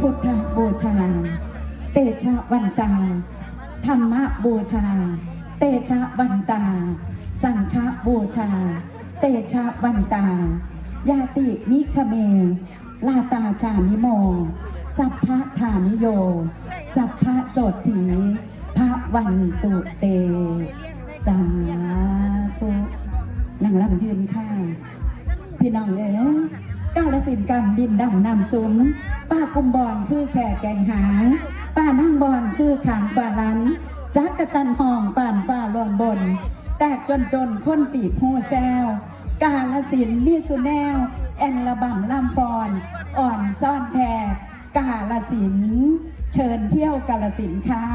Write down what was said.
พุทธบูชา เตชะวันตา ธรรมบูชา เตชะวันตา สังฆบูชา เตชะวันตา ญาติมิคเม ลาตาชามิโม สัพพะธานิโย สัพพะสดถีพระวันตุเต สาธุนั่งลำยืนค่ะพี่น้องเอ๋ กาลสินกรรมดินดำนำซุ้มป้ากุมบอนคือแขกแกงหางป้านั่งบอนคือขางฝ่าลันจักกระจันห้องป่านฝ่าลวงบน แตกจนจนคนปีบโฮแซวกาลสินมีสุแนว แอนระบำลำฟอน อ่อนซ่อนแพรกาลสิน เชิญเที่ยวกาลสินค่ะ